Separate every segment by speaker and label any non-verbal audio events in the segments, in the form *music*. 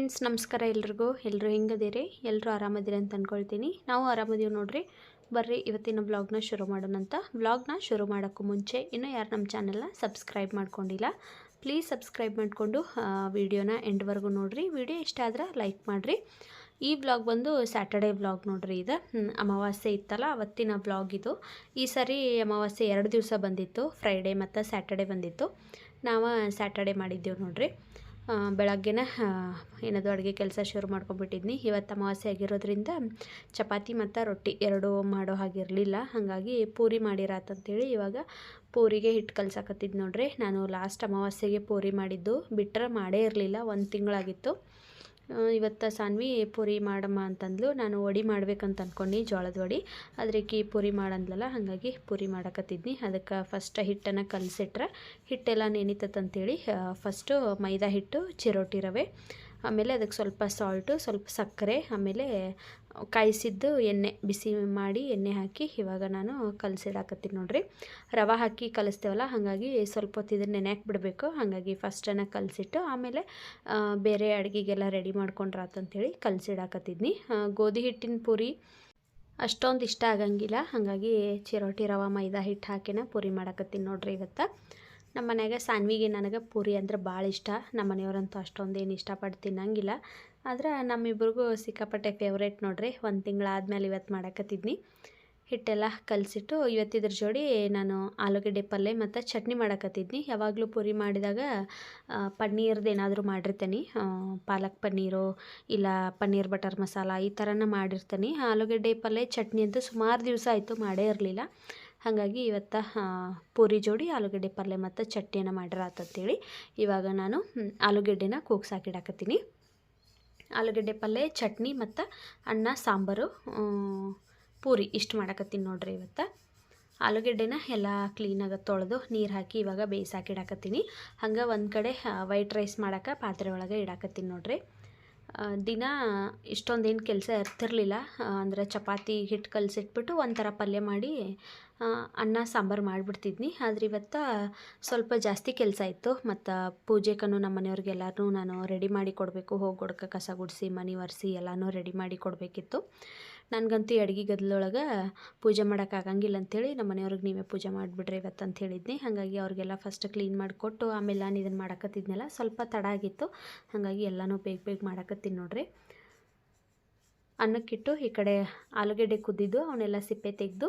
Speaker 1: Friends, ನಮಸ್ಕಾರ ಎಲ್ರಿಗೂ. ಎಲ್ಲರೂ ಹೆಂಗದಿರಿ? ಎಲ್ಲರೂ ಆರಾಮದಿರಿ ಅಂತ ಅಂದ್ಕೊಳ್ತೀನಿ ನಾವು ಆರಾಮದೀವಿ ನೋಡ್ರಿ. ಬರ್ರಿ, ಇವತ್ತಿನ ಬ್ಲಾಗ್ನ ಶುರು ಮಾಡೋಣ ಅಂತ. ವ್ಲಾಗ್ನ ಶುರು ಮಾಡೋಕ್ಕೂ ಮುಂಚೆ ಇನ್ನೂ ಯಾರು ನಮ್ಮ ಚಾನಲ್ನ ಸಬ್ಸ್ಕ್ರೈಬ್ ಮಾಡ್ಕೊಂಡಿಲ್ಲ ಪ್ಲೀಸ್ ಸಬ್ಸ್ಕ್ರೈಬ್ ಮಾಡಿಕೊಂಡು ವೀಡಿಯೋನ ಎಂಡ್ವರೆಗೂ ನೋಡಿರಿ. ವಿಡಿಯೋ ಇಷ್ಟ ಆದ್ರೆ ಲೈಕ್ ಮಾಡಿರಿ. ಈ ವ್ಲಾಗ್ ಬಂದು ಸ್ಯಾಟರ್ಡೇ ವ್ಲಾಗ್ ನೋಡ್ರಿ ಇದು. ಅಮಾವಾಸ್ಯೆ ಇತ್ತಲ್ಲ, ಅವತ್ತಿನ ವ್ಲಾಗ್ ಇದು. ಈ ಸರಿ ಅಮಾವಾಸ್ಯೆ ಎರಡು ದಿವಸ ಬಂದಿತ್ತು. ಫ್ರೈಡೇ ಮತ್ತು ಸ್ಯಾಟರ್ಡೇ ಬಂದಿತ್ತು. ನಾವು ಸ್ಯಾಟರ್ಡೇ ಮಾಡಿದ್ದೆವು ನೋಡ್ರಿ. ಬೆಳಗ್ಗೆನ ಏನದು ಅಡುಗೆ ಕೆಲಸ ಶುರು ಮಾಡ್ಕೊಂಡ್ಬಿಟ್ಟಿದ್ನಿ. ಇವತ್ತು ಅಮಾವಾಸ್ಯೆ ಆಗಿರೋದ್ರಿಂದ ಚಪಾತಿ ಮತ್ತು ರೊಟ್ಟಿ ಎರಡೂ ಮಾಡೋ ಹಾಗಿರಲಿಲ್ಲ. ಹಾಗಾಗಿ ಪೂರಿ ಮಾಡಿರಾತಂತೇಳಿ ಇವಾಗ ಪೂರಿಗೆ ಹಿಟ್ಟು ಕಲ್ಸಕತ್ತಿದ್ದು ನೋಡ್ರಿ. ನಾನು ಲಾಸ್ಟ್ ಅಮಾವಾಸ್ಯೆಗೆ ಪೂರಿ ಮಾಡಿದ್ದು. ಬಿಟ್ಟರೆ ಮಾಡೇ ಇರಲಿಲ್ಲ. ಒಂದು ತಿಂಗಳಾಗಿತ್ತು. ಇವತ್ತು ಸಾನ್ವಿ, ಪೂರಿ ಮಾಡಮ್ಮ ಅಂತಂದ್ಲು. ನಾನು ವಡಿ ಮಾಡ್ಬೇಕಂತ ಅಂದ್ಕೊಂಡು ಜೋಳದ ವಡಿ. ಅದಕ್ಕೆ ಪೂರಿ ಮಾಡಂದ್ಲಲ್ಲ, ಹಾಗಾಗಿ ಪೂರಿ ಮಾಡಕತ್ತಿದ್ನಿ. ಅದಕ್ಕೆ ಫಸ್ಟ್ ಹಿಟ್ಟನ್ನು ಕಲಸಿಟ್ರೆ. ಹಿಟ್ಟೆಲ್ಲ ನೆನಿತತ್ತಂತೇಳಿ ಫಸ್ಟು ಮೈದಾ ಹಿಟ್ಟು, ಚಿರೋಟಿ ರವೆ ಆಮೇಲೆ ಅದಕ್ಕೆ ಸ್ವಲ್ಪ ಸಾಲ್ಟು, ಸ್ವಲ್ಪ ಸಕ್ಕರೆ, ಆಮೇಲೆ ಕಾಯಿಸಿದ್ದು ಎಣ್ಣೆ, ಬಿಸಿ ಮಾಡಿ ಎಣ್ಣೆ ಹಾಕಿ ಇವಾಗ ನಾನು ಕಲಸಿಡಾಕತ್ತೀನಿ ನೋಡಿರಿ. ರವೆ ಹಾಕಿ ಕಲಿಸ್ತೇವಲ್ಲ, ಹಾಗಾಗಿ ಸ್ವಲ್ಪ ಹೊತ್ತು ಇದನ್ನು ಬಿಡಬೇಕು ಹಾಗಾಗಿ ಫಸ್ಟನ್ನು ಕಲಸಿಟ್ಟು ಆಮೇಲೆ ಬೇರೆ ಅಡುಗೆಗೆಲ್ಲ ರೆಡಿ ಮಾಡ್ಕೊಂಡ್ರಾತಂತೇಳಿ ಕಲಸಿಡಾಕತ್ತಿದ್ನಿ. ಗೋಧಿ ಹಿಟ್ಟಿನ ಪೂರಿ ಅಷ್ಟೊಂದು ಇಷ್ಟ ಆಗಂಗಿಲ್ಲ. ಹಾಗಾಗಿ ಚಿರೋಟಿ ರವೆ, ಮೈದಾ ಹಿಟ್ಟು ಹಾಕಿನ ಪೂರಿ ಮಾಡಕತ್ತೀನಿ ನೋಡಿರಿ ಇವತ್ತು. ನಮ್ಮ ಮನ್ಯಾಗ ಸಾನ್ವಿಗೆ ನನಗೆ ಪೂರಿ ಅಂದ್ರೆ ಭಾಳ ಇಷ್ಟ. ನಮ್ಮ ಮನೆಯವ್ರಂತೂ ಅಷ್ಟೊಂದೇನು ಇಷ್ಟಪಟ್ಟು ತಿನ್ನಂಗಿಲ್ಲ ಆದ್ರೆ ನಮ್ಮಿಬ್ರಿಗೂ ಸಿಕ್ಕಾಪಟ್ಟೆ ಫೇವ್ರೇಟ್ ನೋಡ್ರಿ. ಒಂದು ತಿಂಗಳಾದ್ಮೇಲೆ ಇವತ್ತು ಮಾಡಕತ್ತಿದ್ನಿ. ಹಿಟ್ಟೆಲ್ಲ ಕಲಸಿಟ್ಟು ಇವತ್ತಿದ್ರ ಜೋಡಿ ನಾನು ಆಲೂಗಡ್ಡೆ ಪಲ್ಯ ಮತ್ತು ಚಟ್ನಿ ಮಾಡಕತ್ತಿದ್ನಿ. ಯಾವಾಗಲೂ ಪೂರಿ ಮಾಡಿದಾಗ ಪನ್ನೀರ್ದು ಏನಾದರೂ ಮಾಡಿರ್ತೀನಿ. ಪಾಲಕ್ ಪನ್ನೀರು ಇಲ್ಲ ಪನ್ನೀರ್ ಬಟರ್ ಮಸಾಲ ಈ ಥರನ ಮಾಡಿರ್ತೀನಿ. ಆಲೂಗಡ್ಡೆ ಪಲ್ಯ ಚಟ್ನಿ ಅಂತೂ ಸುಮಾರು ದಿವಸ ಆಯಿತು ಮಾಡೇ ಇರಲಿಲ್ಲ. ಹಾಗಾಗಿ ಇವತ್ತು ಪೂರಿ ಜೋಡಿ, ಆಲೂಗಡ್ಡೆ ಪಲ್ಯ ಮತ್ತು ಚಟ್ನಿಯನ್ನು ಮಾಡಿರಾತಂತೇಳಿ ಇವಾಗ ನಾನು ಆಲೂಗಡ್ಡೆನ ಕೂಗ್ಸಾಕಿಡಾಕತ್ತೀನಿ ಆಲೂಗಡ್ಡೆ ಪಲ್ಯ ಚಟ್ನಿ ಮತ್ತು ಅನ್ನ, ಸಾಂಬಾರು ಪೂರಿ ಇಷ್ಟು ಮಾಡಕತ್ತೀನಿ ನೋಡ್ರಿ ಇವತ್ತು. ಆಲೂಗಡ್ಡೆನ ಎಲ್ಲ ಕ್ಲೀನಾಗ ತೊಳೆದು ನೀರು ಹಾಕಿ ಇವಾಗ ಬೇಯಿಸಾಕಿಡಾಕತ್ತೀನಿ ಹಂಗೆ ಒಂದು ಕಡೆ ವೈಟ್ ರೈಸ್ ಮಾಡೋಕೆ ಪಾತ್ರೆ ಒಳಗೆ ಇಡಾಕತ್ತೀನಿ ನೋಡ್ರಿ. ದಿನ ಇಷ್ಟೊಂದೇನು ಕೆಲಸ ಇರ್ತಿರಲಿಲ್ಲ. ಅಂದರೆ ಚಪಾತಿ ಹಿಟ್ಟು ಕಲಸಿಟ್ಬಿಟ್ಟು ಒಂಥರ ಪಲ್ಯ ಮಾಡಿ ಅನ್ನ ಸಾಂಬಾರು ಮಾಡಿಬಿಡ್ತಿದ್ನಿ. ಆದ್ರೆ ಇವತ್ತು ಸ್ವಲ್ಪ ಜಾಸ್ತಿ ಕೆಲಸ ಇತ್ತು. ಮತ್ತು ಪೂಜೆಕನು ನಮ್ಮ ಮನೆಯವ್ರಿಗೆಲ್ಲರೂ ನಾನು ರೆಡಿ ಮಾಡಿ ಕೊಡಬೇಕು. ಹೋಗಿ ಕಸ ಗುಡಿಸಿ, ಮನೆ ಒರೆಸಿ ಎಲ್ಲನೂ ರೆಡಿ ಮಾಡಿ ಕೊಡಬೇಕಿತ್ತು. ನನಗಂತೂ ಅಡುಗೆ ಗದ್ಲೊಳಗೆ ಪೂಜೆ ಆಗಂಗಿಲ್ಲ ಅಂಥೇಳಿ ನಮ್ಮ ಮನೆಯವ್ರಿಗೆ ನೀವೇ ಪೂಜೆ ಮಾಡಿಬಿಡ್ರಿ ಇವತ್ತು ಅಂತ ಹೇಳಿದ್ನಿ. ಹಾಗಾಗಿ ಅವ್ರಿಗೆಲ್ಲ ಫಸ್ಟ್ ಕ್ಲೀನ್ ಮಾಡಿಕೊಟ್ಟು ಆಮೇಲೆ ನಾನು ಇದನ್ನು ಮಾಡಕತ್ತಿದ್ನಲ್ಲ, ಸ್ವಲ್ಪ ತಡ ಆಗಿತ್ತು. ಹಾಗಾಗಿ ಎಲ್ಲನೂ ಬೇಗ ಬೇಗ ಮಾಡಕತ್ತೀನಿ ನೋಡ್ರಿ. ಅನ್ನಕ್ಕಿಟ್ಟು ಈ ಕಡೆ ಆಲೂಗಡ್ಡೆ ಕುದ್ದಿದ್ದು ಅವನ್ನೆಲ್ಲ ಸಿಪ್ಪೆ ತೆಗೆದು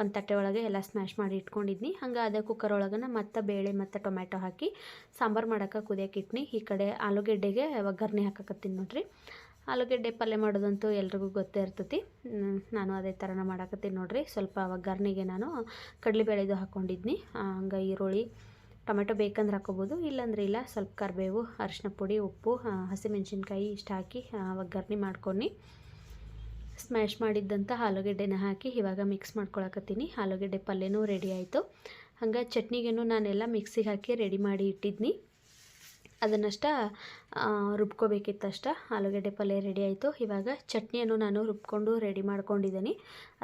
Speaker 1: ಒಂದು ತಟ್ಟೆ ಒಳಗೆ ಎಲ್ಲ ಸ್ಮ್ಯಾಶ್ ಮಾಡಿ ಇಟ್ಕೊಂಡಿದ್ನಿ. ಹಂಗೆ ಅದೇ ಕುಕ್ಕರ್ ಒಳಗನ ಮತ್ತು ಬೇಳೆ ಮತ್ತು ಟೊಮ್ಯಾಟೊ ಹಾಕಿ ಸಾಂಬಾರು ಮಾಡೋಕೆ ಕುದಿಯಕ್ಕೆ ಇಟ್ನಿ. ಈ ಕಡೆ ಆಲೂಗಡ್ಡೆಗೆ ಒಗ್ಗರಣೆ ಹಾಕಕತ್ತೀನಿ ನೋಡ್ರಿ. ಆಲೂಗೆಡ್ಡೆ ಪಲ್ಯ ಮಾಡೋದಂತೂ ಎಲ್ರಿಗೂ ಗೊತ್ತೇ ಇರ್ತೈತಿ. ನಾನು ಅದೇ ಥರನ ಮಾಡಕತ್ತೀನಿ ನೋಡಿರಿ. ಸ್ವಲ್ಪ ಒಗ್ಗರಣೆಗೆ ನಾನು ಕಡಲೆಬೇಳೆದು ಹಾಕ್ಕೊಂಡಿದ್ನಿ ಹಂಗೆ ಈರುಳ್ಳಿ, ಟೊಮೆಟೊ ಬೇಕಂದ್ರೆ ಹಾಕೋಬೋದು, ಇಲ್ಲಾಂದ್ರೆ ಇಲ್ಲ, ಸ್ವಲ್ಪ ಕರಿಬೇವು ಅರಿಶಿನ ಪುಡಿ, ಉಪ್ಪು ಹಸಿಮೆಣಸಿನ್ಕಾಯಿ ಇಷ್ಟು ಹಾಕಿ ಒಗ್ಗರಣೆ ಮಾಡ್ಕೊಂಡು ಸ್ಮ್ಯಾಶ್ ಮಾಡಿದ್ದಂಥ ಆಲೂಗಡ್ಡೆನ ಹಾಕಿ ಇವಾಗ ಮಿಕ್ಸ್ ಮಾಡ್ಕೊಳಕತ್ತೀನಿ. ಆಲೂಗಡ್ಡೆ ಪಲ್ಯನೂ ರೆಡಿ ಆಯಿತು. ಹಂಗೆ ಚಟ್ನಿಗೇನು ನಾನೆಲ್ಲ ಮಿಕ್ಸಿಗೆ ಹಾಕಿ ರೆಡಿ ಮಾಡಿ ಇಟ್ಟಿದ್ನಿ. ಅದನ್ನಷ್ಟ ರುಬ್ಕೋಬೇಕಿತ್ತಷ್ಟ. ಆಲೂಗಡ್ಡೆ ಪಲ್ಯ ರೆಡಿ ಆಯಿತು. ಇವಾಗ ಚಟ್ನಿಯನ್ನು ನಾನು ರುಬ್ಕೊಂಡು ರೆಡಿ ಮಾಡ್ಕೊಂಡಿದ್ದೀನಿ.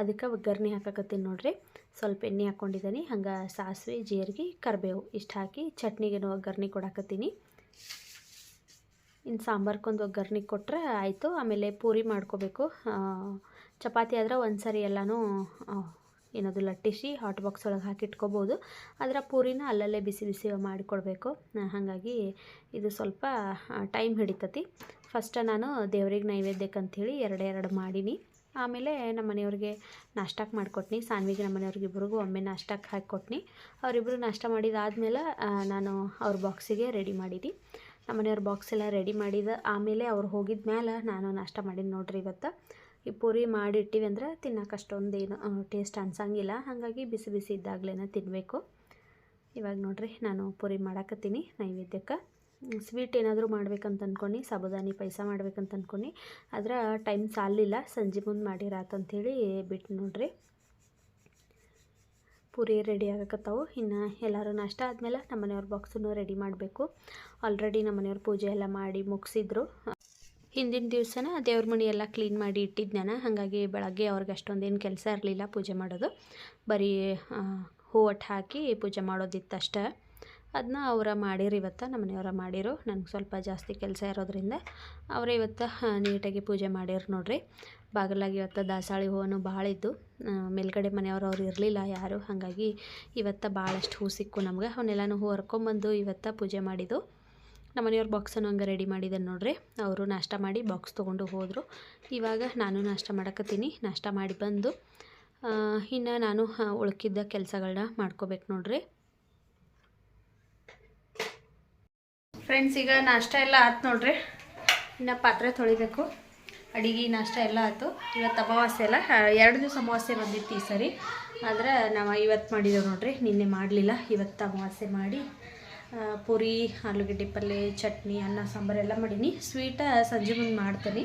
Speaker 1: ಅದಕ್ಕೆ ಒಗ್ಗರಣೆ ಹಾಕಕತ್ತೀನಿ ನೋಡಿರಿ. ಸ್ವಲ್ಪ ಎಣ್ಣೆ ಹಾಕ್ಕೊಂಡಿದ್ದೀನಿ ಹಂಗೆ ಸಾಸಿವೆ, ಜೀರಿಗೆ, ಕರಿಬೇವು ಇಷ್ಟು ಹಾಕಿ ಚಟ್ನಿಗೇನು ಒಗ್ಗರಣೆ ಕೊಡಾಕತ್ತೀನಿ. ಇನ್ನು ಸಾಂಬಾರ್ಕೊಂದು ಒಗ್ಗರಣೆ ಕೊಟ್ಟರೆ ಆಯಿತು. ಆಮೇಲೆ ಪೂರಿ ಮಾಡ್ಕೋಬೇಕು. ಚಪಾತಿ ಆದ್ರೆ ಒಂದು ಸರಿ ಎಲ್ಲನೂ ಏನದು ಲಟ್ಟಿಸಿ ಹಾಟ್ ಬಾಕ್ಸ್ ಒಳಗೆ ಹಾಕಿ ಇಟ್ಕೋಬೋದು. ಅದರ ಪೂರಿನ ಅಲ್ಲಲ್ಲೇ ಬಿಸಿ ಬಿಸಿ ಮಾಡಿಕೊಡ್ಬೇಕು. ಹಾಗಾಗಿ ಇದು ಸ್ವಲ್ಪ ಟೈಮ್ ಹಿಡಿತತಿ. ಫಸ್ಟ್ ನಾನು ದೇವ್ರಿಗೆ ನೈವೇದ್ಯಕ್ಕಂಥೇಳಿ ಅಂಥೇಳಿ ಎರಡು ಮಾಡೀನಿ. ಆಮೇಲೆ ನಮ್ಮ ಮನೆಯವ್ರಿಗೆ ನಾಷ್ಟಕ್ಕೆ ಮಾಡಿಕೊಟ್ನಿ. ಸಾನ್ವಿಗೆ ನಮ್ಮ ಮನೆಯವ್ರಿಗೆ ಇಬ್ಬರಿಗೂ ಒಮ್ಮೆ ನಾಷ್ಟಕ್ಕೆ ಹಾಕಿಕೊಟ್ನಿ ಅವರಿಬ್ಬರು ನಾಷ್ಟ ಮಾಡಿದಾದ್ಮೇಲೆ ನಾನು ಅವ್ರ ಬಾಕ್ಸಿಗೆ ರೆಡಿ ಮಾಡಿದ್ದೆ ನಮ್ಮ ಮನೆಯವ್ರ ಬಾಕ್ಸ್ ಎಲ್ಲ ರೆಡಿ ಮಾಡಿದ ಆಮೇಲೆ ಅವ್ರು ಹೋಗಿದ ಮೇಲೆ ನಾನು ನಾಷ್ಟ ಮಾಡೀನಿ ನೋಡ್ರಿ ಇವತ್ತು. ಈ ಪೂರಿ ಮಾಡಿಟ್ಟಿವಿ ಅಂದ್ರೆ ಅಷ್ಟೊಂದು ಅಷ್ಟೊಂದೇನು ಟೇಸ್ಟ್ ಅನ್ಸಂಗಿಲ್ಲ. ಹಾಗಾಗಿ ಬಿಸಿ ಬಿಸಿ ಇದ್ದಾಗಲೇ ತಿನ್ನಬೇಕು ಇವಾಗ ನೋಡಿರಿ, ನಾನು ಪೂರಿ ಮಾಡಾಕತ್ತೀನಿ ನೈವೇದ್ಯಕ್ಕೆ. ಸ್ವೀಟ್ ಏನಾದರೂ ಮಾಡ್ಬೇಕಂತ ಅಂದ್ಕೊಂಡು ಸಾಬುದಾನಿ ಪಾಯಸ ಮಾಡ್ಬೇಕಂತ ಅಂದ್ಕೊಂಡು ಆದ್ರೆ ಟೈಮ್ ಸಾಲಿಲ್ಲ, ಸಂಜೆ ಮುಂದೆ ಮಾಡಿರಾತಂಥೇಳಿ ಬಿಟ್ಟು ನೋಡಿರಿ. ಪೂರಿ ರೆಡಿ ಆಗಕತ್ತಾವು. ಇನ್ನು ಎಲ್ಲರೂ ನಾಷ್ಟ ಆದಮೇಲೆ ನಮ್ಮ ಮನೆಯವ್ರ ಬಾಕ್ಸನ್ನು ರೆಡಿ ಮಾಡಬೇಕು. ಆಲ್ರೆಡಿ ನಮ್ಮ ಮನೆಯವ್ರ ಪೂಜೆ ಎಲ್ಲ ಮಾಡಿ ಮುಗಿಸಿದ್ರು. ಹಿಂದಿನ ದಿವಸನ ದೇವ್ರ ಮನೆ ಎಲ್ಲ ಕ್ಲೀನ್ ಮಾಡಿ ಇಟ್ಟಿದ್ದೆ ಹಾಗಾಗಿ ಬೆಳಗ್ಗೆ ಅವ್ರಿಗೆ ಅಷ್ಟೊಂದೇನು ಕೆಲಸ ಇರಲಿಲ್ಲ ಪೂಜೆ ಮಾಡೋದು. ಬರೀ ಹೂವಟ್ಟು ಹಾಕಿ ಪೂಜೆ ಮಾಡೋದಿತ್ತು ಅಷ್ಟೇ ಅದನ್ನ ಅವರ ಮಾಡಿರು ಇವತ್ತು ನಮ್ಮ ಮನೆಯವರ ಮಾಡಿರು. ನನಗೆ ಸ್ವಲ್ಪ ಜಾಸ್ತಿ ಕೆಲಸ ಇರೋದ್ರಿಂದ ಅವರೇ ಇವತ್ತು ನೀಟಾಗಿ ಪೂಜೆ ಮಾಡಿರು ನೋಡ್ರಿ. ಬಾಗಿಲಾಗಿ ಇವತ್ತು ದಾಸಾಳಿ ಹೂವನ್ನು ಭಾಳ ಇದ್ದು ಮೇಲ್ಗಡೆ ಮನೆಯವರು ಅವ್ರು ಇರಲಿಲ್ಲ ಯಾರು. ಹಾಗಾಗಿ ಇವತ್ತು ಭಾಳಷ್ಟು ಹೂ ಸಿಕ್ಕು ನಮ್ಗೆ. ಅವನ್ನೆಲ್ಲನೂ ಹೂ ಹರ್ಕೊಂಬಂದು ಇವತ್ತು ಪೂಜೆ ಮಾಡಿದ್ದು. ನಮ್ಮ ಮನೆಯವ್ರ ಬಾಕ್ಸನ್ನು ಹಂಗೆ ರೆಡಿ ಮಾಡಿದೆ ನೋಡ್ರಿ. ಅವರು ನಾಷ್ಟ ಮಾಡಿ ಬಾಕ್ಸ್ ತೊಗೊಂಡು ಹೋದರು. ಇವಾಗ ನಾನು ನಾಷ್ಟ ಮಾಡಕತ್ತೀನಿ. ನಾಷ್ಟ ಮಾಡಿ ಬಂದು ಇನ್ನು ನಾನು ಉಳ್ಕಿದ್ದ ಕೆಲಸಗಳನ್ನ ಮಾಡ್ಕೋಬೇಕು ನೋಡ್ರಿ. ಫ್ರೆಂಡ್ಸ್ ಈಗ ನಾಷ್ಟ ಎಲ್ಲ ಆಯ್ತು ನೋಡ್ರಿ. ಇನ್ನು ಪಾತ್ರೆ ತೊಳಿಬೇಕು. ಅಡಿಗೆ, ನಾಷ್ಟ ಎಲ್ಲ ಆಯ್ತು ಇವತ್ತು ಅಮಾವಾಸ್ಯೆ ಎಲ್ಲ ಎರಡು ದಿವಸ ಅಮಾವಾಸ್ಯೆ ಬಂದಿತ್ತು ಈ ಸರಿ. ಆದ್ರೆ ನಾವು ಇವತ್ತು ಮಾಡಿದ್ದೇವೆ ನೋಡ್ರಿ. ನಿನ್ನೆ ಮಾಡಲಿಲ್ಲ. ಇವತ್ತು ಅಮಾವಾಸ್ಯೆ ಮಾಡಿ ಪೂರಿ, ಆಲೂಗಡ್ಡೆ ಪಲ್ಯ ಚಟ್ನಿ, ಅನ್ನ, ಸಾಂಬಾರು ಎಲ್ಲ ಮಾಡೀನಿ. ಸ್ವೀಟ ಸಂಜೆ ಮುಂದೆ ಮಾಡ್ತೀನಿ.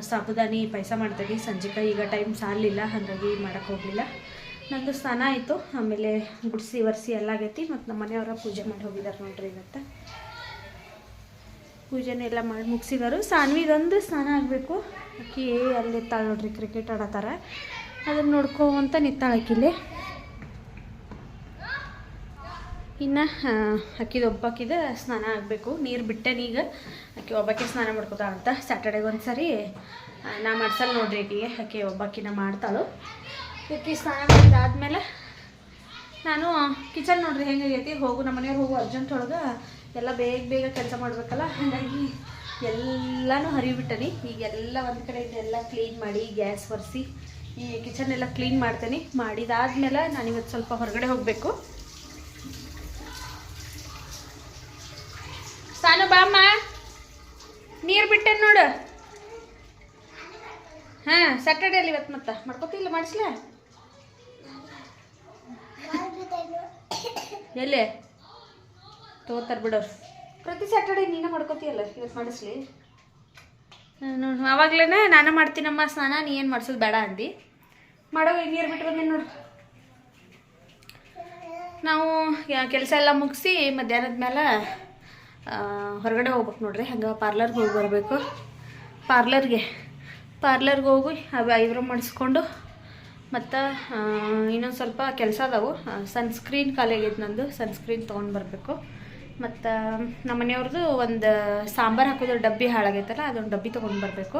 Speaker 1: ಸಾಬುದಾನಿ, ಪಾಯಸ ಮಾಡ್ತೀನಿ. ಸಂಜೆಗೆ ಈಗ ಟೈಮ್ ಸಾಲಿಲ್ಲ ಹಾಗಾಗಿ ಮಾಡೋಕ್ಕೆ ಹೋಗಲಿಲ್ಲ. ನಂದು ಸ್ನಾನ ಆಯಿತು. ಆಮೇಲೆ ಗುಡಿಸಿ, ಒರೆಸಿ ಎಲ್ಲ ಆಗೈತಿ. ಮತ್ತು ನಮ್ಮ ಮನೆಯವರ ಪೂಜೆ ಮಾಡಿ ಹೋಗಿದ್ದಾರೆ ನೋಡ್ರಿ ಇವತ್ತು. ಪೂಜೆನೆಲ್ಲ ಮಾಡಿ ಮುಗಿಸಿದಾರು. ಸಾನ್ವಿಗೊಂದು ಸ್ನಾನ ಆಗಬೇಕು. ಅಕ್ಕಿ ಅಲ್ಲಿ ನೋಡ್ರಿ ಕ್ರಿಕೆಟ್ ಆಡತ್ತಾರ. ಅದನ್ನು ನೋಡ್ಕೊಂತ ನಿತ್ತಾಳೆ ಇನ್ನು ಅಕ್ಕಿದ ಒಬ್ಬಾಕಿದ ಸ್ನಾನ ಆಗಬೇಕು. ನೀರು ಬಿಟ್ಟೇನೆ ಈಗ. ಅಕ್ಕಿ ಒಬ್ಬಾಕಿ ಸ್ನಾನ ಮಾಡ್ಕೋತಾ ಅಂತ ಸ್ಯಾಟರ್ಡೆಗೆ ಒಂದು ಸರಿ ನಾ ಮಾಡ್ಸಲ್ಲ ನೋಡ್ರಿ ಅಕ್ಕಿಗೆ ಅಕ್ಕಿ ಒಬ್ಬಾಕಿನ ಮಾಡ್ತಾಳು. ಅಕ್ಕಿ ಸ್ನಾನ ಮಾಡಿದಾದ್ಮೇಲೆ ನಾನು ಕಿಚನ್ ನೋಡ್ರಿ ಹೆಂಗಾಗೈತಿ ಹೋಗು, ನಮ್ಮ ಮನೆಯವ್ರು ಹೋಗು ಅರ್ಜೆಂಟ್ ಒಳಗೆ ಎಲ್ಲ ಬೇಗ ಬೇಗ ಕೆಲಸ ಮಾಡಬೇಕಲ್ಲ. ಹಾಗಾಗಿ ಎಲ್ಲನೂ ಹರಿಬಿಟ್ಟನಿ. ಈಗ ಎಲ್ಲ ಒಂದು ಕಡೆ ಇದೆಲ್ಲ ಕ್ಲೀನ್ ಮಾಡಿ, ಗ್ಯಾಸ್ ಒರೆಸಿ, ಈ ಕಿಚನ್ ಎಲ್ಲ ಕ್ಲೀನ್ ಮಾಡ್ತೇನೆ. ಮಾಡಿದಾದ್ಮೇಲೆ ನಾನು ಇವತ್ತು ಸ್ವಲ್ಪ ಹೊರಗಡೆ ಹೋಗಬೇಕು. ಸಾನು ಬಾಮ್ಮ. ನೀರು ಬಿಟ್ಟೆ ನೋಡು. ಹಾಂ ಸ್ಯಾಟರ್ಡೇ ಅಲ್ಲಿ ಇವತ್ತು ಮತ್ತೆ. ಮಾಡ್ಕೋತಿಲ್ಲ ಮಾಡಿಸ್ಲ? ಎಲ್ಲಿ? ತಗೋತಾರೆ ಬಿಡೋರು ಪ್ರತಿ ಸ್ಯಾಟರ್ಡೇ ನೀನು ಮಾಡ್ಕೋತೀಯಲ್ಲ ಇವತ್ತು ಮಾಡಿಸ್ಲಿ. ನೋಡು ಆವಾಗಲೇ ನಾನು ಮಾಡ್ತೀನಮ್ಮ ಸ್ನಾನ, ನೀ ಏನು ಮಾಡಿಸೋದು ಬೇಡ ಅಂದು. ಮಾಡೋ ನೀರು ಬಿಟ್ಟು ಬಂದೀನಿ ನೋಡು. ನಾವು ಕೆಲಸ ಎಲ್ಲ ಮುಗಿಸಿ ಮಧ್ಯಾಹ್ನದ ಮೇಲೆ ಹೊರಗಡೆ ಹೋಗ್ಬೇಕು ನೋಡ್ರಿ. ಹಂಗೆ ಪಾರ್ಲರ್ಗೆ ಹೋಗಿ ಬರಬೇಕು. ಪಾರ್ಲರ್ಗೆ ಪಾರ್ಲರ್ಗೆ ಹೋಗಿ ಅವು ಐಬ್ರೋ ಮಾಡಿಸ್ಕೊಂಡು ಮತ್ತು ಇನ್ನೊಂದು ಸ್ವಲ್ಪ ಕೆಲಸ ಅದಾವು. ಸನ್ಸ್ಕ್ರೀನ್ ಕಾಲೇಜ್ ಆಗೈತೆ ನಂದು. ಸನ್ಸ್ಕ್ರೀನ್ ತೊಗೊಂಡು ಬರಬೇಕು. ಮತ್ತು, ನಮ್ಮ ಮನೆಯವ್ರದ್ದು ಒಂದು ಸಾಂಬಾರು ಹಾಕೋದು ಡಬ್ಬಿ ಹಾಳಾಗೈತಲ್ಲ, ಅದೊಂದು ಡಬ್ಬಿ ತೊಗೊಂಡು ಬರಬೇಕು.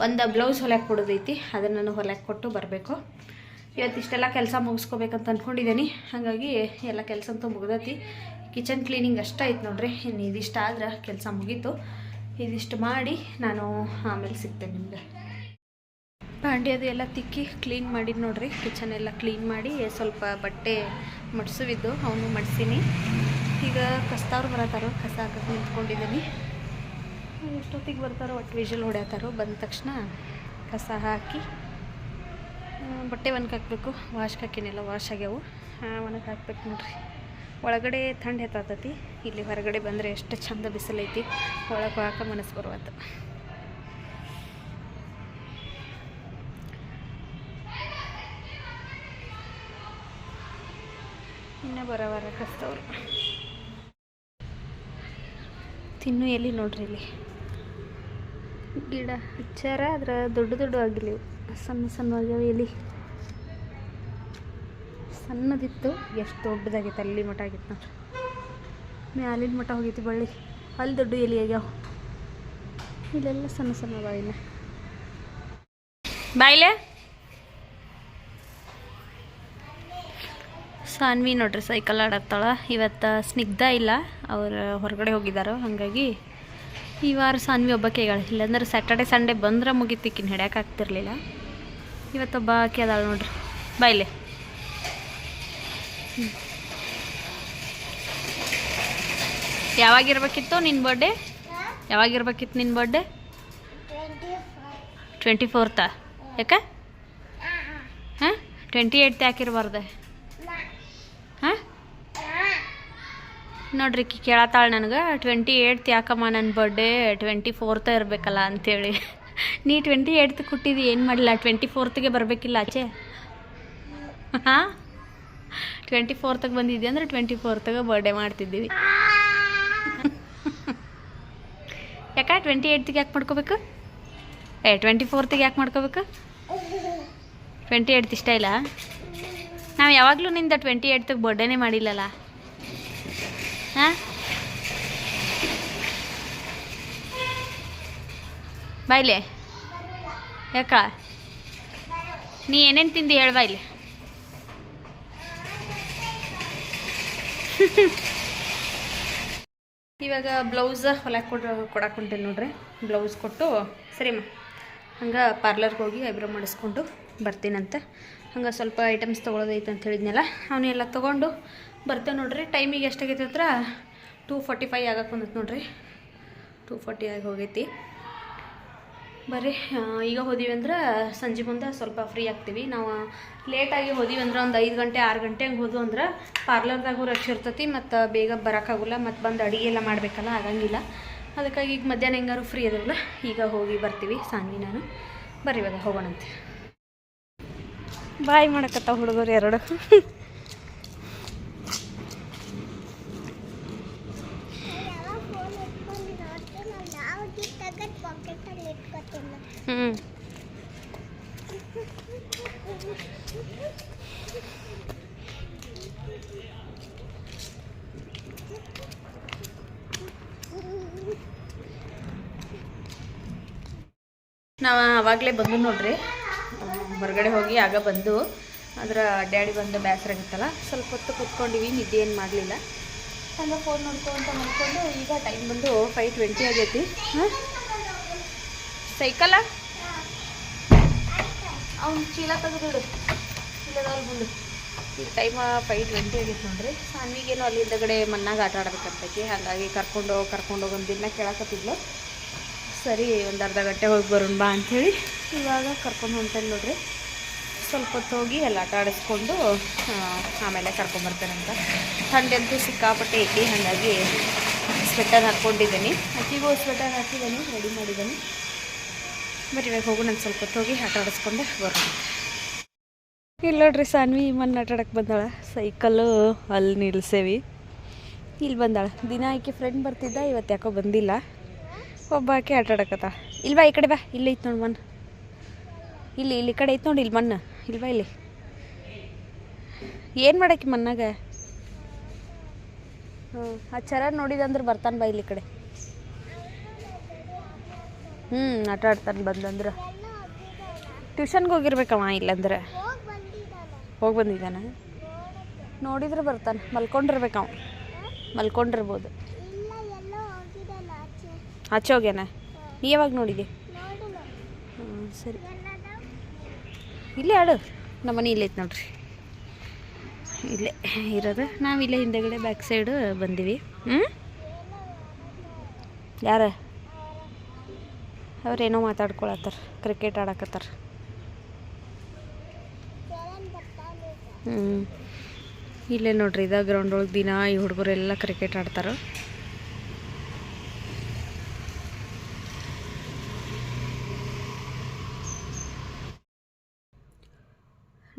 Speaker 1: ಒಂದು ಬ್ಲೌಸ್ ಹೊಲ್ಯಾಕೆ ಕೊಡೋದೈತಿ ಅದನ್ನು ನಾನು ಕೊಟ್ಟು ಬರಬೇಕು. ಇವತ್ತು ಇಷ್ಟೆಲ್ಲ ಕೆಲಸ ಮುಗಿಸ್ಕೋಬೇಕಂತ ಅಂದ್ಕೊಂಡಿದ್ದೀನಿ ಹಾಗಾಗಿ ಎಲ್ಲ ಕೆಲಸ ಅಂತೂ ಮುಗ್ದೈತಿ. ಕಿಚನ್ ಕ್ಲೀನಿಂಗ್ ಅಷ್ಟ ಐತೆ ನೋಡ್ರಿ. ಇನ್ನು ಇದಿಷ್ಟು ಆದ್ರೆ ಕೆಲಸ ಮುಗೀತು. ಇದಿಷ್ಟು ಮಾಡಿ ನಾನು ಆಮೇಲೆ ಸಿಗ್ತೇನೆ ನಿಮ್ಗೆ. ಅದು ಎಲ್ಲ ತಿಕ್ಕಿ ಕ್ಲೀನ್ ಮಾಡಿದ್ದು ನೋಡ್ರಿ. ಕಿಚನ್ ಎಲ್ಲ ಕ್ಲೀನ್ ಮಾಡಿ ಸ್ವಲ್ಪ ಬಟ್ಟೆ ಮಡಿಸುವಿದ್ದು, ಅವನು ಮಡ್ಸೀನಿ. ಈಗ ಕಸ್ತಾವ್ರು ಬರತ್ತಾರೋ, ಕಸ ಹಾಕಕ್ಕೆ ನಿಂತ್ಕೊಂಡಿದ್ದೀನಿ ಎಷ್ಟೊತ್ತಿಗೆ ಬರ್ತಾರೋ ಒಟ್ಟು ವಿಷಲ್ ಹೊಡ್ಯತ್ತಾರೋ ಬಂದ ತಕ್ಷಣ ಕಸ ಹಾಕಿ ಬಟ್ಟೆ ಒಣಗಿ ಹಾಕಬೇಕು. ವಾಶ್ಗೆ ಹಾಕಿನೆಲ್ಲ, ವಾಶ್ ಆಗ್ಯಾವು. ಒಣಗೆ ಹಾಕ್ಬೇಕು ನೋಡ್ರಿ. ಒಳಗಡೆ ಥಂಡ್ ಹೆತ್ತಾತತಿ ಇಲ್ಲಿ ಹೊರಗಡೆ ಬಂದರೆ ಎಷ್ಟು ಚಂದ ಬಿಸಿಲೈತಿ ಒಳಗೆ ಹೋಗಕ್ಕೆ ಮನಸ್ಸು ಬರುವತ್ತು. ಇನ್ನು ಬರೋವರ ಕಸ್ತವ್ರು ತಿನ್ನು ಎಲ್ಲಿ ನೋಡ್ರಿ ಇಲ್ಲಿ? ಗಿಡ ಹಚ್ಚಾರ, ಅದ್ರ ದೊಡ್ಡ ದೊಡ್ಡ ಆಗಿಲ್ಲ ಸಣ್ಣ ಸಣ್ಣ ಆಗ್ಯಾವ ಎಲ್ಲಿ? ಸಣ್ಣದಿತ್ತು, ಎಷ್ಟು ದೊಡ್ಡದಾಗಿತ್ತು, ಅಲ್ಲಿ ಮಠ ಆಗಿತ್ತು ನೋಡ್ರಿ ಮ್ಯಾಲಿನ ಮಠ ಹೋಗೈತಿ ಬಳ್ಳಿ. ಅಲ್ಲಿ ದೊಡ್ಡ ಎಲೆ ಆಗ್ಯಾವ. ಇಲ್ಲೆಲ್ಲ ಸಣ್ಣ ಸಣ್ಣ ಬಾಯಿನ ಬಾಯಿಲೆ ಸಾನ್ವಿ ನೋಡ್ರಿ ಸೈಕಲ್ ಆಡತ್ತಾಳ. ಇವತ್ತು ಸ್ನಿಗ್ಧ ಇಲ್ಲ. ಅವ್ರು ಹೊರಗಡೆ ಹೋಗಿದ್ದಾರೆ ಹಾಗಾಗಿ ಈ ವಾರ ಸಾನ್ವಿ ಒಬ್ಬಕ್ಕೆ ಹೇಳ ಇಲ್ಲಾಂದ್ರೆ ಸ್ಯಾಟರ್ಡೆ ಸಂಡೇ ಬಂದ್ರೆ ಮುಗಿತಿಕ್ಕಿನ ಹಿಡ್ಯಾಕೆ ಆಗ್ತಿರ್ಲಿಲ್ಲ. ಇವತ್ತೊಬ್ಬ ಆಕೆ ಅದಾಳ ನೋಡ್ರಿ. ಬಾಯ್ಲೆ ಯಾವಾಗಿರ್ಬೇಕಿತ್ತು ನಿನ್ನ ಬರ್ಡೇ ಯಾವಾಗಿರ್ಬೇಕಿತ್ತು ನಿನ್ನ ಬರ್ಡೇ ಟ್ವೆಂಟಿ ಫೋರ್ತಾ ಯಾಕೆ? ಹಾಂ? ಟ್ವೆಂಟಿ ಏಯ್ಟ್ ಯಾಕಿರ್ಬಾರ್ದೆ? ಹಾಂ? ನೋಡ್ರಿ ಕೇಳತ್ತಾಳ ನನಗೆ ಟ್ವೆಂಟಿ ಏಯ್ಟ್ ಯಾಕಮ್ಮ ನನ್ನ ಬರ್ಡೇ ಟ್ವೆಂಟಿ ಫೋರ್ತ ಇರಬೇಕಲ್ಲ ಅಂಥೇಳಿ ನೀ ಟ್ವೆಂಟಿ ಏಯ್ತ್ ಕೊಟ್ಟಿದ್ದು, ಏನು ಮಾಡಲಿಲ್ಲ? ಟ್ವೆಂಟಿ ಫೋರ್ತ್ಗೆ ಬರಬೇಕಿಲ್ಲ ಆಚೆ? ಹಾಂ? ಟ್ವೆಂಟಿ ಫೋರ್ತಾಗ ಬಂದಿದ್ದೆ ಅಂದ್ರೆ ಟ್ವೆಂಟಿ ಫೋರ್ತಾಗ ಬರ್ಡೇ ಮಾಡ್ತಿದ್ದೀವಿ. ಯಾಕೆ ಟ್ವೆಂಟಿ ಏಯ್ಟ್ಗೆ ಯಾಕೆ ಮಾಡ್ಕೋಬೇಕು? ಏ, ಟ್ವೆಂಟಿ ಫೋರ್ತಿಗೆ ಯಾಕೆ ಮಾಡ್ಕೋಬೇಕು? ಟ್ವೆಂಟಿ ಏಯ್ಟ್ ಇಷ್ಟ ಇಲ್ಲ? ನಾವು ಯಾವಾಗಲೂ ನಿಂದ ಟ್ವೆಂಟಿ ಏಯ್ಟ್ಗೆ ಬರ್ಡೇನೇ ಮಾಡಿಲ್ಲಲ್ಲ. ಹಾಂ? ಬಾಯ್ಲೆ ಯಾಕ? ನೀ ಏನೇನು ತಿಂದು ಹೇಳ ಬಾಯ್ಲೆ *laughs* ಇವಾಗ ಬ್ಲೌಸ್ ಹೊಲಕ್ಕೆ ಕೊಡ ಕೊಡಕ್ಕೆ ಹೊಂಟೇನೆ ನೋಡ್ರಿ. ಬ್ಲೌಸ್ ಕೊಟ್ಟು ಸರಿಮ್ಮ ಹಂಗೆ ಪಾರ್ಲರ್ಗೆ ಹೋಗಿ ಐಬ್ರೋ ಮಾಡಿಸ್ಕೊಂಡು ಬರ್ತೀನಂತೆ. ಹಂಗೆ ಸ್ವಲ್ಪ ಐಟಮ್ಸ್ ತೊಗೊಳೋದೈತೆ ಅಂತ ಹೇಳಿದ್ನಲ್ಲ ಅವನ್ನೆಲ್ಲ ತೊಗೊಂಡು ಬರ್ತೇವೆ ನೋಡ್ರಿ. ಟೈಮಿಗೆ ಎಷ್ಟಾಗೈತೆ ಹತ್ರ ಟೂ ಫಾರ್ಟಿ ಫೈ ಆಗಕ್ಕೆ ಬಂದೈತೆ ನೋಡ್ರಿ. ಟೂ ಫಾರ್ಟಿ ಆಗಿ ಹೋಗೈತಿ. ಬರ್ರಿ ಈಗ ಹೋದೀವಿ ಅಂದ್ರೆ ಸಂಜೆ ಮುಂದೆ ಸ್ವಲ್ಪ ಫ್ರೀ ಆಗ್ತೀವಿ. ನಾವು ಲೇಟಾಗಿ ಹೋದೀವಿ ಅಂದ್ರೆ ಒಂದು ಐದು ಗಂಟೆ, ಆರು ಗಂಟೆ ಹಂಗೆ ಹೋದ್ವು ಅಂದ್ರೆ ಪಾರ್ಲರ್ದಾಗೂ ರಶ್ ಇರ್ತೈತಿ ಮತ್ತು ಬೇಗ ಬರೋಕ್ಕಾಗಲ್ಲ ಮತ್ತು ಬಂದು ಅಡುಗೆ ಎಲ್ಲ ಮಾಡಬೇಕಲ್ಲ, ಆಗಂಗಿಲ್ಲ. ಅದಕ್ಕಾಗಿ ಈಗ ಮಧ್ಯಾಹ್ನ ಹೆಂಗಾರು ಫ್ರೀ ಅದಲ್ಲ ಈಗ ಹೋಗಿ ಬರ್ತೀವಿ ಸಾನ್ವಿ ನಾನು. ಬರ್ರಿ ಇವಾಗ ಹೋಗೋಣಂತೆ. ಬಾಯ್ ಮಾಡಕತ್ತಾವ ಹುಡುಗರು ಎರಡು. ಹ್ಞೂ ನಾವು ಆವಾಗಲೇ ಬಂದು ನೋಡ್ರಿ. ಹೊರಗಡೆ ಹೋಗಿ ಆಗ ಬಂದು ಅದರ ಡ್ಯಾಡಿ ಬಂದು ಬೇಸರ ಆಗಿತ್ತಲ್ಲ ಸ್ವಲ್ಪ ಹೊತ್ತು ಕುತ್ಕೊಂಡಿವಿ ನಿದ್ದೆ ಏನು ಮಾಡಲಿಲ್ಲ. ಹಂಗೆ ಫೋನ್ ನೋಡ್ಕೊಂತ ಮಾಡಿಕೊಂಡು ಈಗ ಟೈಮ್ ಬಂದು ಫೈವ್ ಟ್ವೆಂಟಿ ಆಗೈತಿ. ಹಾಂ? ಸೈಕಲ? ಅವ್ನು ಚೀಲ ತೆಗೆದಿಡು ಚೀಲದಲ್ಲಿ ಬಂದು ಈಗ ಟೈಮ್ ಫೈವ್ ಟ್ವೆಂಟಿ ಆಗೈತೆ ನೋಡ್ರಿ. ಸಾನ್ವಿಗೇನು ಅಲ್ಲಿ ಹಿಂದಗಡೆ ಮನ್ನಾಗ ಆಟ ಆಡ್ಬೇಕಂತೈತಿ ಹಾಗಾಗಿ ಕರ್ಕೊಂಡು ಹೋಗಿ ಕರ್ಕೊಂಡು ಹೋಗಿ ಒಂದು ದಿನ ಕೇಳಕತ್ತಿದ್ಲು. ಸರಿ ಒಂದು ಅರ್ಧ ಗಂಟೆ ಹೋಗಿ ಬರೋಣ ಬಾ ಅಂಥೇಳಿ ಇವಾಗ ಕರ್ಕೊಂಡು ಹೊಂಟೇನೆ ನೋಡ್ರಿ. ಸ್ವಲ್ಪ ಹೊತ್ತು ಹೋಗಿ ಎಲ್ಲ ಆಟ ಆಡಿಸ್ಕೊಂಡು ಆಮೇಲೆ ಕರ್ಕೊಂಬರ್ತೇನಂತ ಅಂತೂ. ಸಿಕ್ಕಾಪಟ್ಟೆ ಐತಿ. ಹಾಗಾಗಿ ಸ್ವೆಟರ್ ಹಾಕ್ಕೊಂಡಿದ್ದೀನಿ ಅಕ್ಕಿಗೂ ಸ್ವೆಟರ್ ಹಾಕಿದ್ದೀನಿ ರೆಡಿ ಮಾಡಿದ್ದೀನಿ ಬರೀ ಇವಾಗ ಹೋಗು ನಾನು ಸ್ವಲ್ಪ ಹೊತ್ತು ಹೋಗಿ ಆಟ ಆಡಿಸ್ಕೊಂಡು ಬರೋಣ. ಇಲ್ಲಿ ನೋಡ್ರಿ ಸಾನ್ವಿ ಮೊನ್ನೆ ಆಟ ಆಡಕ್ಕೆ ಬಂದಾಳ. ಸೈಕಲ್ಲು ಅಲ್ಲಿ ನಿಲ್ಸೇವಿ. ಇಲ್ಲಿ ಬಂದಾಳ. ದಿನ ಆಕೆ ಫ್ರೆಂಡ್ ಬರ್ತಿದ್ದ ಇವತ್ತು ಯಾಕೋ ಬಂದಿಲ್ಲ. ಒಬ್ಬ ಆಕೆ ಆಟ ಆಡಕತ್ತ. ಇಲ್ಲಿ ಬಾ, ಈ ಕಡೆ ಬಾ. ಇಲ್ಲಿ ಐತೆ ನೋಡಿ ಮಣ್ಣು ಇಲ್ಲಿ ಇಲ್ಲಿ ಕಡೆ ಐತೆ ನೋಡಿ ಇಲ್ಲಿ ಮಣ್ಣು ಇಲ್ವಾ ಇಲ್ಲಿ. ಏನು ಮಾಡಕ್ಕೆ ಮನ್ನಾಗ? ಹ್ಞೂ ಆ ಚರ ನೋಡಿದಂದ್ರೆ ಬರ್ತಾನೆ ಬಾ ಇಲ್ಲಿ ಕಡೆ. ಹ್ಞೂ ಆಟ ಆಡ್ತಾನೆ ಬಂದಂದ್ರೆ. ಟ್ಯೂಷನ್ಗೆ ಹೋಗಿರ್ಬೇಕವ ಇಲ್ಲಂದ್ರೆ. ಹೋಗಿ ಬಂದಿದ್ದಾನೆ. ನೋಡಿದ್ರೆ ಬರ್ತಾನೆ ಮಲ್ಕೊಂಡಿರ್ಬೇಕವ. ಮಲ್ಕೊಂಡಿರ್ಬೋದು. ಆಚೆ ಹೋಗ್ಯಾನ? ನೀ ಯಾವಾಗ ನೋಡಿದೆ? ಹ್ಞೂ ಸರಿ. ಇಲ್ಲೇ ಆಡು ನಮ್ಮ ಮನೆ ಇಲ್ಲೈತೆ ನೋಡ್ರಿ. ಇಲ್ಲೇ ಇರೋದು. ನಾವು ಇಲ್ಲೇ ಹಿಂದೆಗಡೆ ಬ್ಯಾಕ್ ಸೈಡು ಬಂದೀವಿ. ಹ್ಞೂ ಯಾರ? ಅವ್ರೇನೋ ಮಾತಾಡ್ಕೊಳತ್ತಾರ ಕ್ರಿಕೆಟ್ ಆಡಕತ್ತಾರ. ಹ್ಞೂ ಇಲ್ಲೇ ನೋಡ್ರಿ, ಇದ ಗ್ರೌಂಡ್ ಒಳಗೆ ದಿನ ಈ ಹುಡುಗರೆಲ್ಲ ಕ್ರಿಕೆಟ್ ಆಡ್ತಾರೆ.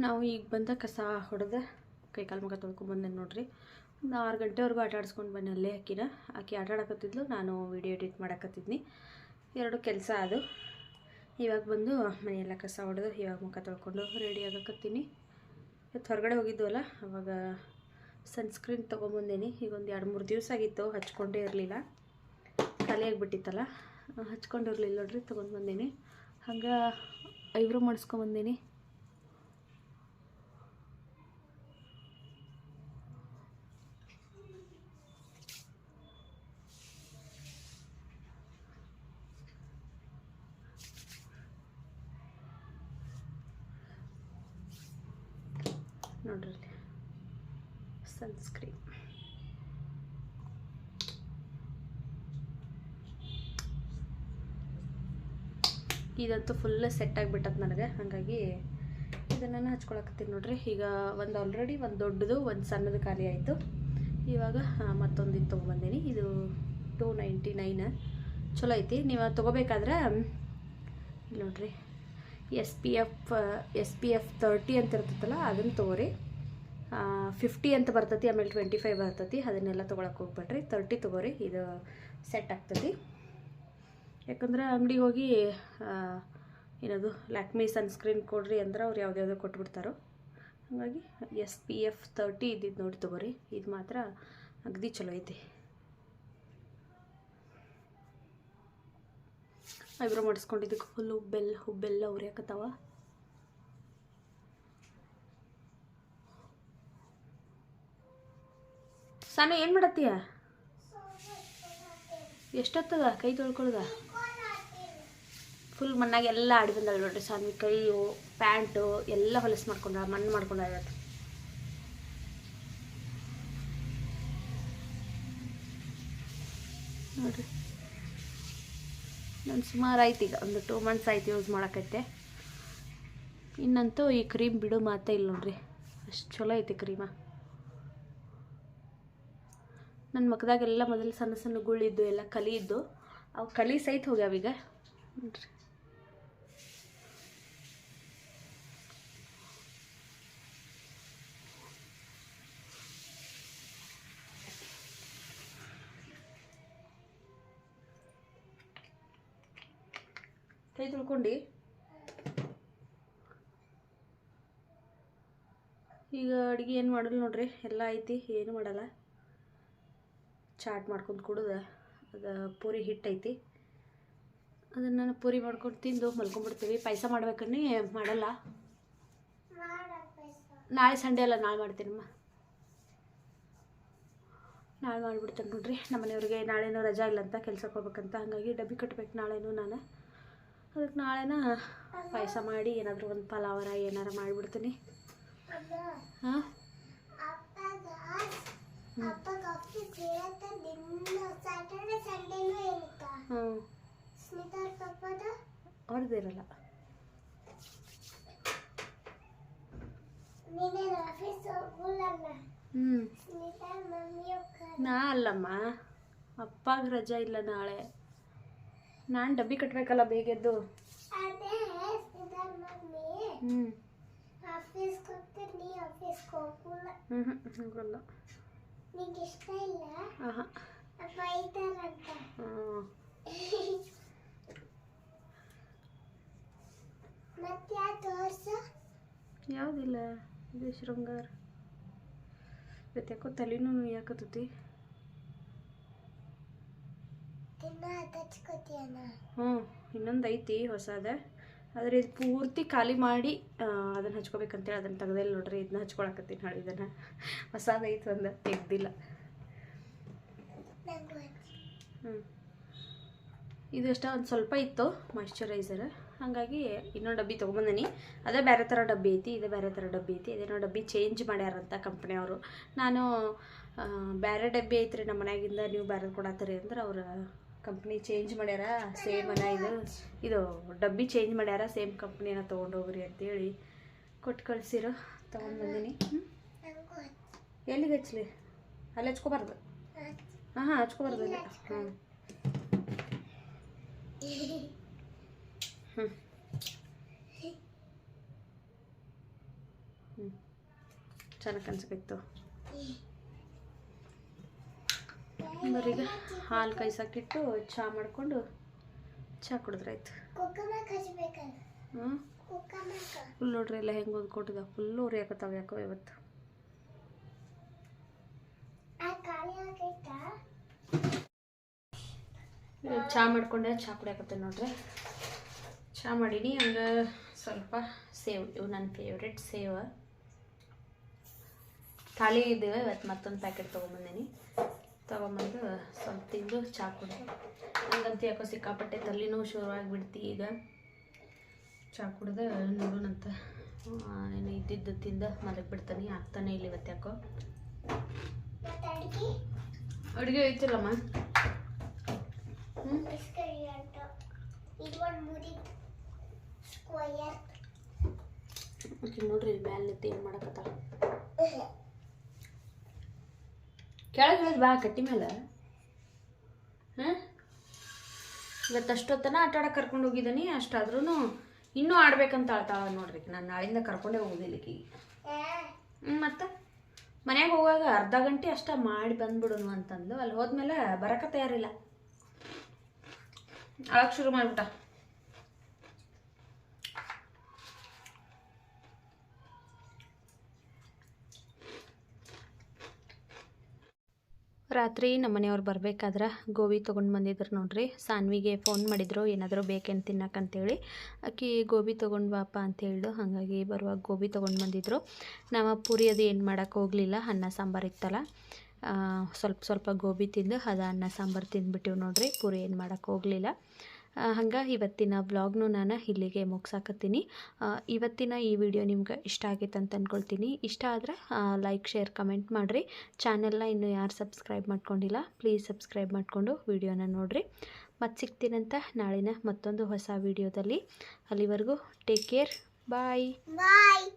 Speaker 1: ನಾವು ಈಗ ಬಂದ ಕಸ ಹೊಡೆದ ಕೈಕಾಲು ಮುಖ ತೊಳ್ಕೊಂಬಂದೆ ನೋಡ್ರಿ. ಒಂದು ಆರು ಗಂಟೆವರೆಗೂ ಆಟ ಆಡಿಸ್ಕೊಂಡು ಬಂದೆ ಅಲ್ಲೇ ಆಕಿನ ಆಕೆ ಆಟ ಆಡಕತ್ತಿದ್ಲು, ನಾನು ವಿಡಿಯೋ ಎಡಿಟ್ ಮಾಡಕತ್ತಿದ್ನಿ. ಎರಡು ಕೆಲಸ ಅದು. ಇವಾಗ ಬಂದು ಮನೆಯೆಲ್ಲ ಕಸ ಹೊಡೆದು ಇವಾಗ ಮುಖ ತೊಳ್ಕೊಂಡು ರೆಡಿ ಆಗಕತ್ತೀನಿ. ಇವತ್ತು ಹೊರಗಡೆ ಹೋಗಿದ್ವಲ್ಲ, ಅವಾಗ ಸನ್ಸ್ಕ್ರೀನ್ ತೊಗೊಂಬಂದೇನಿ. ಈಗ ಒಂದು ಎರಡು ಮೂರು ದಿವಸ ಆಗಿತ್ತು, ಹಚ್ಕೊಂಡೇ ಇರಲಿಲ್ಲ. ಖಾಲಿ ಆಗಿಬಿಟ್ಟಿತ್ತಲ್ಲ, ಹಚ್ಕೊಂಡಿರ್ಲಿಲ್ಲ ನೋಡ್ರಿ, ತೊಗೊಂಡು ಬಂದೇನಿ. ಹಂಗೆ ಐಬ್ರೋ ಮಾಡಿಸ್ಕೊಂಬಂದೀನಿ ನೋಡ್ರಿ ಸನ್ಸ್ಕ್ರೀನ್ ಇದಂತೂ ಫುಲ್ ಸೆಟ್ ಆಗಿಬಿಟ್ಟದ ನನಗೆ. ಹಾಗಾಗಿ ಇದನ್ನು ಹಚ್ಕೊಳಕತ್ತೀನಿ ನೋಡ್ರಿ. ಈಗ ಒಂದು ಆಲ್ರೆಡಿ ಒಂದು ದೊಡ್ಡದು, ಒಂದು ಸಣ್ಣದು ಖಾಲಿ ಆಯಿತು. ಇವಾಗ ಮತ್ತೊಂದು ಇದು ತೊಗೊಂಬಂದೀನಿ. ಇದು ಟೂ ನೈಂಟಿ ನೈನ್ ಚಲೋ ಐತಿ. ನೀವು ತೊಗೋಬೇಕಾದ್ರೆ, ನೋಡ್ರಿ. S P F S P F thirty ಅಂತ ಇರ್ತೈತಲ್ಲ ಅದನ್ನು ತೊಗೋರಿ. ಫಿಫ್ಟಿ ಅಂತ ಬರ್ತೈತಿ, ಆಮೇಲೆ ಟ್ವೆಂಟಿ ಫೈವ್ ಬರ್ತೈತಿ, ಅದನ್ನೆಲ್ಲ ತೊಗೊಳಕ್ಕೆ ಹೋಗ್ಬೇಡ್ರಿ. ತರ್ಟಿ ತೊಗೋರಿ. ಇದು ಸೆಟ್ ಆಗ್ತೈತಿ. ಯಾಕಂದ್ರೆ ಅಂಗಡಿಗೆ ಹೋಗಿ ಏನದು ಲ್ಯಾಕ್ಮಿ ಸನ್ಸ್ಕ್ರೀನ್ ಕೊಡ್ರಿ ಅಂದ್ರೆ ಅವ್ರು ಯಾವುದ್ಯಾವುದೋ ಕೊಟ್ಬಿಡ್ತಾರೋ. ಹಾಗಾಗಿ ಎಸ್ ಪಿ ಎಫ್ ತರ್ಟಿ ಇದ್ದಿದ್ದು ನೋಡಿ ತೊಗೋರಿ. ಇದು ಮಾತ್ರ ಅಗದಿ ಚಲೋ ಐತಿ. ಐಬ್ರೋ ಮಾಡಿಸ್ಕೊಂಡಿದ್ದಕ್ಕೆ ಫುಲ್ ಹುಬ್ಬೆಲ್ಲ ಹುಬ್ಬೆಲ್ಲ ಉರಿಯಾಕತ್ತಾವ ಸಾನು ಏನು ಮಾಡತ್ತೀಯ? ಎಷ್ಟೊತ್ತದ? ಕೈ ತೊಳ್ಕೊಳ್ದ? ಫುಲ್ ಮಣ್ಣಾಗ ಎಲ್ಲ ಆಡಿ ಬಂದಳು ನೋಡ್ರಿ ಸಾನ್ವಿ ಕೈ, ಪ್ಯಾಂಟು ಎಲ್ಲ ಹೊಲಸು ಮಾಡ್ಕೊಂಡ ಮಣ್ಣು ಮಾಡ್ಕೊಂಡ ಇವತ್ತು. ನೋಡ್ರಿ. ನಾನು ಸುಮಾರು ಆಯ್ತು ಈಗ, ಒಂದು ಟೂ ಮಂತ್ಸ್ ಆಯ್ತು ಯೂಸ್ ಮಾಡೋಕೈತೆ. ಇನ್ನಂತೂ ಈ ಕ್ರೀಮ್ ಬಿಡು ಮಾತೇ ಇಲ್ಲ ನೋಡ್ರಿ. ಅಷ್ಟು ಚಲೋ ಐತಿ ಕ್ರೀಮ ನನ್ನ ಮಕ್ಕದಾಗೆಲ್ಲ ಮೊದಲು ಸಣ್ಣ ಸಣ್ಣ ಗುಳ್ಳಿದ್ದು, ಎಲ್ಲ ಕಲಿ ಇದ್ದು ಅವು ಕಲಿ ಸಹಿತ ಹೋಗ್ಯಾವೀಗ ನೋಡ್ರಿ. ಕೈ ತೊಳ್ಕೊಂಡು. ಈಗ ಅಡುಗೆ ಏನು ಮಾಡಲ್ಲ ನೋಡ್ರಿ? ಎಲ್ಲ ಐತಿ, ಏನು ಮಾಡಲ್ಲ. ಚಾಟ್ ಮಾಡ್ಕೊಂಡು ಕುಡ್ದು, ಅದು ಪೂರಿ ಹಿಟ್ಟು ಐತಿ. ಅದನ್ನು ನಾನು ಪೂರಿ ಮಾಡ್ಕೊಂಡು ತಿಂದು ಮಲ್ಕೊಂಡ್ಬಿಡ್ತೀವಿ ಪಾಯಸ ಮಾಡ್ಬೇಕನ್ನಿ, ಮಾಡಲ್ಲ. ನಾಳೆ ಸಂಡೇ ಅಲ್ಲ, ನಾಳೆ ಮಾಡ್ತೀನಮ್ಮ. ನಾಳೆ ಮಾಡಿಬಿಡ್ತೇನೆ ನೋಡ್ರಿ. ನಮ್ಮ ಮನೆಯವ್ರಿಗೆ ನಾಳೆನೂ ರಜಾ ಇಲ್ಲ ಅಂತ ಕೆಲ್ಸಕ್ಕೆ ಹೋಗ್ಬೇಕಂತ. ಹಾಗಾಗಿ ಡಬ್ಬಿ ಕಟ್ಬೇಕು ನಾಳೆನೂ ನಾನು. ಅದಕ್ಕೆ ನಾಳೆನ ಪಾಯಸ ಮಾಡಿ ಏನಾದರೂ ಒಂದು ಪಲಾವರ ಏನಾರ ಮಾಡಿಬಿಡ್ತೀನಿ. ಹಾಂ? ಹ್ಮ್. ಇರಲ್ಲ. ಹ್ಞೂ ನಾ ಅಲ್ಲಮ್ಮ. ಅಪ್ಪಾಗ ರಜಾ ಇಲ್ಲ ನಾಳೆ. ನಾನು ಡಬ್ಬಿ ಕಟ್ಟಬೇಕಲ್ಲ ಬೇಗೆದ್ದು. ಹ್ಞೂ
Speaker 2: ಹೋಗಲ್ಲ.
Speaker 1: ಯಾವುದಿಲ್ಲ ಇದು ಶೃಂಗಾರ. ಇವತ್ತು ಯಾಕೋ ತಲೆನೂ ಯಾಕತ್ತೈತಿ
Speaker 2: ದಿನ ಹಚ್ಕೋತೀಯನ
Speaker 1: ಹ್ಞೂ ಇನ್ನೊಂದು ಐತಿ ಹೊಸದ. ಆದರೆ ಇದು ಪೂರ್ತಿ ಖಾಲಿ ಮಾಡಿ ಅದನ್ನು ಹಚ್ಕೋಬೇಕಂತೇಳಿ ಅದನ್ನು ತೆಗ್ದಿಲ್ಲ ನೋಡ್ರಿ ಇದನ್ನ ಹಚ್ಕೊಳಕತ್ತೀನಿ ನಾಳೆ ಇದನ್ನು. ಹೊಸದು ಐತಿ ಒಂದು ತೆಗ್ದಿಲ್ಲ. ಹ್ಞೂ ಇದು ಅಷ್ಟ ಒಂದು ಸ್ವಲ್ಪ ಇತ್ತು ಮಾಯಶ್ಚರೈಸರ್ ಹಾಗಾಗಿ ಇನ್ನೊಂದು ಡಬ್ಬಿ ತೊಗೊಂಬಂದಿನಿ. ಅದೇ ಬೇರೆ ಥರ ಡಬ್ಬಿ ಐತಿ ಇದೇ ಬೇರೆ ಥರ ಡಬ್ಬಿ ಐತಿ. ಇದೇನೋ ಡಬ್ಬಿ ಚೇಂಜ್ ಮಾಡ್ಯಾರಂತ ಕಂಪ್ನಿಯವರು ನಾನು ಬೇರೆ ಡಬ್ಬಿ ಐತ್ರಿ ನಮ್ಮ ಮನೆಯಾಗಿಂದ ನೀವು ಬೇರೆ ಕೊಡತ್ತೀರಿ ಅಂದ್ರೆ ಅವ್ರ ಕಂಪ್ನಿ ಚೇಂಜ್ ಮಾಡ್ಯಾರ ಸೇಮ್ ಅನ ಇದು. ಇದು ಡಬ್ಬಿ ಚೇಂಜ್ ಮಾಡ್ಯಾರ ಸೇಮ್ ಕಂಪ್ನಿನ ತೊಗೊಂಡೋಗ್ರಿ ಅಂತೇಳಿ ಕೊಟ್ಟು ಕಳಿಸಿರು. ತೊಗೊಂಡು ಬಂದೀನಿ. ಎಲ್ಲಿಗೆ ಹಚ್ಲಿ? ಅಲ್ಲಿ ಹಚ್ಕೋಬಾರ್ದು. ಹಾಂ ಹಾಂ, ಹಚ್ಕೋಬಾರ್ದು ಅಲ್ಲಿ. ಹ್ಞೂ ಹ್ಞೂ ಹ್ಞೂ ಚೆನ್ನಾಗಿ ಕನ್ಸಕೈತು ಬರೀಗ ಹಾಲು ಕಾಯ್ಸಕ್ಕಿಟ್ಟು ಚಹಾ ಮಾಡಿಕೊಂಡು ಚಹಾ ಕುಡಿದ್ರಾಯ್ತು. ಹ್ಞೂ ಫುಲ್ ನೋಡ್ರಿ ಎಲ್ಲ ಹೆಂಗೆ ಓದ್ಕೊಟ್ಟಿದ್ದ ಫುಲ್ ಉರಿಯಾಕತ್ತಾವ ಯಾಕೋ ಇವತ್ತು ಚಹಾ ಮಾಡ್ಕೊಂಡೆ ಚಹಾ ಕುಡಿಯಾಕತ್ತೆ ನೋಡ್ರಿ. ಚಹಾ ಮಾಡೀನಿ ಹಂಗೆ ಸ್ವಲ್ಪ ಸೇವ್ ಇವು ನನ್ನ ಫೇವ್ರೆಟ್ ಸೇವ್. ಖಾಲಿ ಇದ್ದೇವೆ ಇವತ್ತು ಮತ್ತೊಂದು ಪ್ಯಾಕೆಟ್ ತೊಗೊಂಬಂದೀನಿ. ತೊಗೊಂಬಂದು ಸ್ವಲ್ಪ ತಿಂದು ಚಹಾ ಕುಡಿದು ಹಂಗಂತೂ ಯಾಕೋ ಸಿಕ್ಕಾಪಟ್ಟೆ ತಲೆನೋವು ಶುರುವಾಗಿಬಿಡ್ತಿ ಈಗ. ಚಹಾ ಕುಡ್ದು ನೋಡೋಣಂತ ಏನು ಇದ್ದಿದ್ದು ತಿಂದ ಮಲಗಿ ಬಿಡ್ತಾನೆ ಆಗ್ತಾನೆ ಇಲ್ಲಿ ಇವತ್ತು ಯಾಕೋ.
Speaker 2: ಅಡ್ಗೆ
Speaker 1: ಐತಿಲ್ಲಮ್ಮ? ನೋಡ್ರಿ ಮ್ಯಾಲೆ ನಿಂತು ಏನು ಮಾಡಕತ್ತಾಳ? *laughs* ಕೆಳಗೆ ಬಾ, ಕಟ್ಟಿ ಮೇಲೆ. ಹಾಂ? ಇವತ್ತು ಅಷ್ಟೊತ್ತನ ಆಟ ಆಡಕ್ಕೆ ಕರ್ಕೊಂಡು ಹೋಗಿದ್ದೀನಿ ಅಷ್ಟಾದ್ರೂ ಇನ್ನೂ ಆಡ್ಬೇಕಂತ ಆಳ್ತಾಳ ನೋಡ್ರಿ. ನಾನು ನಾಳಿಂದ ಕರ್ಕೊಂಡೇ ಹೋಗುದಿಲ್ಲ ಮತ್ತು? ಮನೆಗೆ ಹೋಗುವಾಗ ಅರ್ಧ ಗಂಟೆ ಅಷ್ಟ ಮಾಡಿ ಬಂದ್ಬಿಡೋನು ಅಂತಂದು ಅಲ್ಲಿ ಹೋದ್ಮೇಲೆ ಬರಕ ತಯಾರಿಲ್ಲ. ಅಳಕ್ಕೆ ಶುರು ಮಾಡಿಬಿಟ್ಟ. ರಾತ್ರಿ ನಮ್ಮ ಮನೆಯವ್ರು ಬರಬೇಕಾದ್ರೆ ಗೋಬಿ ತೊಗೊಂಡು ಬಂದಿದ್ರು ನೋಡ್ರಿ. ಸಾನ್ವಿಗೆ ಫೋನ್ ಮಾಡಿದ್ರು, ಏನಾದರೂ ಬೇಕೇನು ತಿನ್ನಕ್ಕಂತೇಳಿ. ಆಕಿ ಗೋಬಿ ತೊಗೊಂಡು ಬಾಪ ಅಂತ ಹೇಳಿದ್ರು ಹಾಗಾಗಿ ಬರುವಾಗ ಗೋಬಿ ತೊಗೊಂಡು ಬಂದಿದ್ರು. ನಾವು ಪೂರಿ ಅದು ಏನು ಮಾಡೋಕ್ಕೆ ಹೋಗಲಿಲ್ಲ, ಅನ್ನ ಸಾಂಬಾರು ಇತ್ತಲ್ಲ. ಸ್ವಲ್ಪ ಸ್ವಲ್ಪ ಗೋಬಿ ತಿಂದು ಅದು ಅನ್ನ ಸಾಂಬಾರು ತಿಂದುಬಿಟ್ಟಿವಿ ನೋಡ್ರಿ. ಪೂರಿ ಏನು ಮಾಡೋಕ್ಕೆ ಹೋಗಲಿಲ್ಲ. ಹಂಗೆ ಇವತ್ತಿನ ವ್ಲಾಗ್ನು ನಾನು ಇಲ್ಲಿಗೆ ಮುಗ್ಸಾಕತ್ತೀನಿ. ಇವತ್ತಿನ ಈ ವಿಡಿಯೋ ನಿಮ್ಗೆ ಇಷ್ಟ ಆಗೈತೆ ಅಂತ ಅಂದ್ಕೊಳ್ತೀನಿ ಇಷ್ಟ ಆದರೆ ಲೈಕ್ ಶೇರ್ ಕಮೆಂಟ್ ಮಾಡಿರಿ. ಚಾನೆಲ್ನ ಇನ್ನೂ ಯಾರು ಸಬ್ಸ್ಕ್ರೈಬ್ ಮಾಡ್ಕೊಂಡಿಲ್ಲ ಪ್ಲೀಸ್ ಸಬ್ಸ್ಕ್ರೈಬ್ ಮಾಡಿಕೊಂಡು ವಿಡಿಯೋನ ನೋಡಿರಿ. ಮತ್ತೆ ಸಿಗ್ತೀನಂತ ನಾಳಿನ ಮತ್ತೊಂದು ಹೊಸ ವಿಡಿಯೋದಲ್ಲಿ. ಅಲ್ಲಿವರೆಗೂ ಟೇಕ್ ಕೇರ್ ಬಾಯ್
Speaker 2: ಬಾಯ್